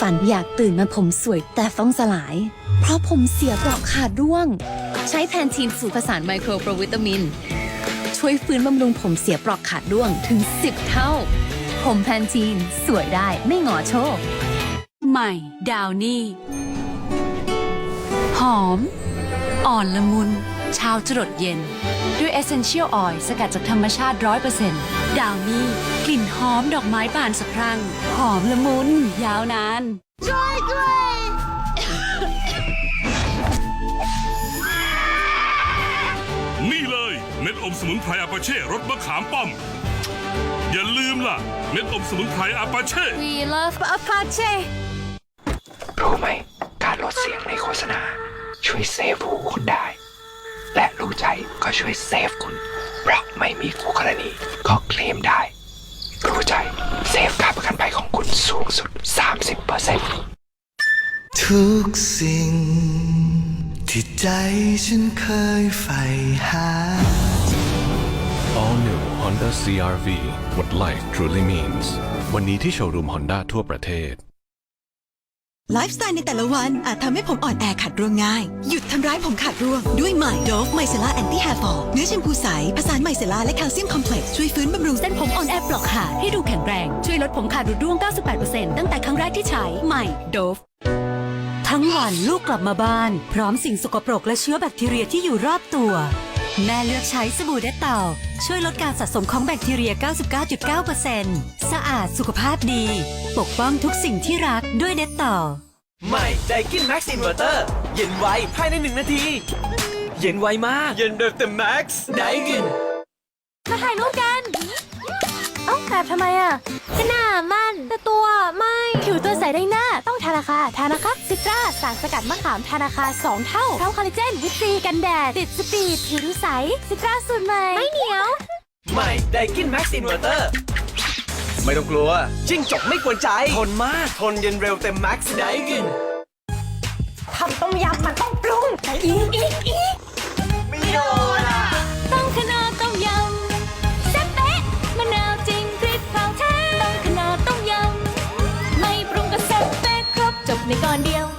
ฝันอยากตื่นมาผมสวยแต่ต้องสลาย เพราะผมเสียเปลอกขาดร่วง ใช้แพนทีนสูตรผสานไมโครโปรวิตามิน ช่วยฟื้นบำรุงผมเสียเปลอกขาดร่วงถึง 10 เท่า ผมแพนทีนสวยได้ไม่หงอโชค ใหม่ ดาวนี่ หอม อ่อนละมุน เช้าจรดเย็น ด้วย Essential Oil สกัดจากธรรมชาติ 100%ดาวนี่กลิ่นหอมดอกไม้บานสะพรั่ง หอมละมุนยาวนานนี่เลยเม็ดอมสมุนไพรอาปาเช่รสมะขามป้อม อย่าลืมล่ะ เม็ดอมสมุนไพรอาปาเช่ We love Apache รู้ไหม การลดเสียงในโฆษณา ช่วยเซฟหูคุณได้และ รู้ใจก็ช่วยเซฟคุณ เพราะไม่มีคู่กรณีก็เคลมได้ รู้ใจเซฟค่าประกันภัยของคุณสูงสุด 30%ทุกสิ่ง ที่ใจฉันเคยใฝ่หา All new Honda CRV what life truly means วันนี้ที่โชว์รูม Honda ทั่วประเทศ ไลฟ์สไตล์ในแต่ละวันอาจทำให้ผมอ่อนแอขาดร่วงง่าย หยุดทำร้ายผมขาดร่วง ด้วยใหม่โดฟไมเซล่าแอนตี้แฮร์ฟอลเนื้อแชมพูใสผสานไมเซล่าและแคลเซียมคอมเพล็กซ์ช่วยฟื้นบำรุงเส้นผมอ่อนแอปลอกขาดให้ดูแข็งแรง ช่วยลดผมขาดรุดร่วง 98%ตั้งแต่ครั้งแรกที่ใช้ใหม่โดฟทั้งวันลูกกลับมาบ้าน พร้อมสิ่งสกปรกและเชื้อแบคทีเรียที่อยู่รอบตัว แม่เลือกใช้สบู่เดตเต่า ช่วยลดการสะสมของแบคทีเรีย 99.9%สะอาดสุขภาพดี ปกป้องทุกสิ่งที่รักด้วยเดตเต่า ใหม่ไดกินแม็กซ์อินเวอร์เตอร์เย็นไวภายในหนึ่งนาที เย็นไวมาก เย็นแบบเต็มแม็กซ์ไดกิน มาถ่ายรูปกันเอ้าแบบทำไมอะก็หน้ามันแต่ตัวไม่ ผิวตัวใสได้หน้า ต้องทานาคาทานาคา ซิตราสารสกัดมะขามทานาคา2เท่าพร้อมคอลลาเจนวิตซีกันแดด ติดสปีดผิวดูใส ซิตราสูตรใหม่ ไม่เหนียว ใหม่ไดกินแม็กซ์อินเวอร์เตอร์ ไม่ต้องกลัว จิ้งจกไม่กวนใจ ทนมาก ทนเย็นเร็วเต็มแม็กซ์ไดกินทำต้มยำมันต้องปรุงแต่อีกอีกอีกไม่โดน dandiya